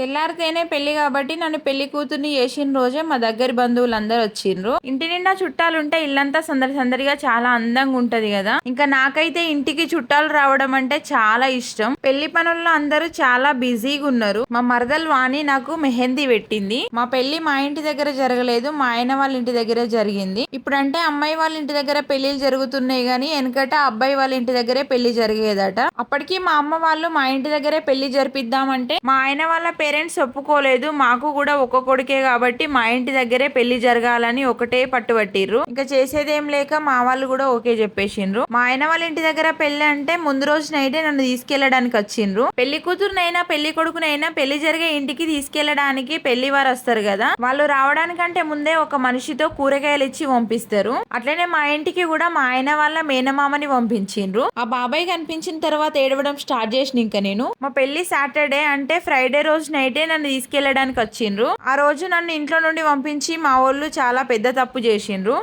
తెల్లారితేనే పెళ్ళి కాబట్టి నన్ను పెళ్ళి కూతుర్ని చేసిన రోజే మా దగ్గర బంధువులందరూ వచ్చిండ్రు. ఇంటి నిండా చుట్టాలు ఉంటే ఇల్లంతా సందడి సందడిగా చాలా అందంగా ఉంటది కదా. ఇంకా నాకైతే ఇంటికి చుట్టాలు రావడం అంటే చాలా ఇష్టం. పెళ్ళి పనుల్లో అందరూ చాలా బిజీగా ఉన్నారు. మా మరదల్ వాణి నాకు మెహందీ పెట్టింది. మా పెళ్ళి మా ఇంటి దగ్గర జరగలేదు మా ఆయన వాళ్ళ ఇంటి దగ్గర జరిగింది. ఇప్పుడంటే అమ్మాయి వాళ్ళ ఇంటి దగ్గర పెళ్ళిళ్ళు జరుగుతున్నాయి కానీ వెనకట అబ్బాయి వాళ్ళ ఇంటి దగ్గరే పెళ్ళి జరిగేదట. అప్పటికి మా అమ్మ వాళ్ళు మా ఇంటి దగ్గరే పెళ్ళి జరిపిద్దామంటే మా ఆయన వాళ్ళ పేరెంట్స్ ఒప్పుకోలేదు మాకు కూడా ఒక కొడుకే కాబట్టి మా ఇంటి దగ్గరే పెళ్ళి జరగాలని ఒకటే పట్టుబట్టిర్రు. ఇంకా చేసేదేం లేక మా వాళ్ళు కూడా ఓకే చెప్పేసిండ్రు. మా ఆయన వాళ్ళ ఇంటి దగ్గర పెళ్ళి అంటే ముందు రోజు నైటే నన్ను తీసుకెళ్ళడానికి వచ్చిండ్రు. పెళ్ళి కూతురునైనా పెళ్ళి కొడుకునైనా పెళ్ళి జరిగే ఇంటికి తీసుకెళ్ళడానికి పెళ్ళి వారు వస్తారు కదా. వాళ్ళు రావడానికంటే ముందే ఒక మనిషితో కూరగాయలు ఇచ్చి పంపిస్తారు. అట్లనే మా ఇంటికి కూడా మా ఆయన వాళ్ళ మేనమామని పంపించిండ్రు. ఆ బాబాయ్ కనిపించిన తర్వాత ఏడవడం స్టార్ట్ చేసిన ఇంకా నేను. మా పెళ్ళి సాటర్డే అంటే ఫ్రైడే రోజు నైటే నన్ను తీసుకెళ్ళడానికి వచ్చిండ్రు. ఆ రోజు నన్ను ఇంట్లో నుండి పంపించి మా వాళ్ళు చాలా పెద్ద తప్పు చేసిండ్రు.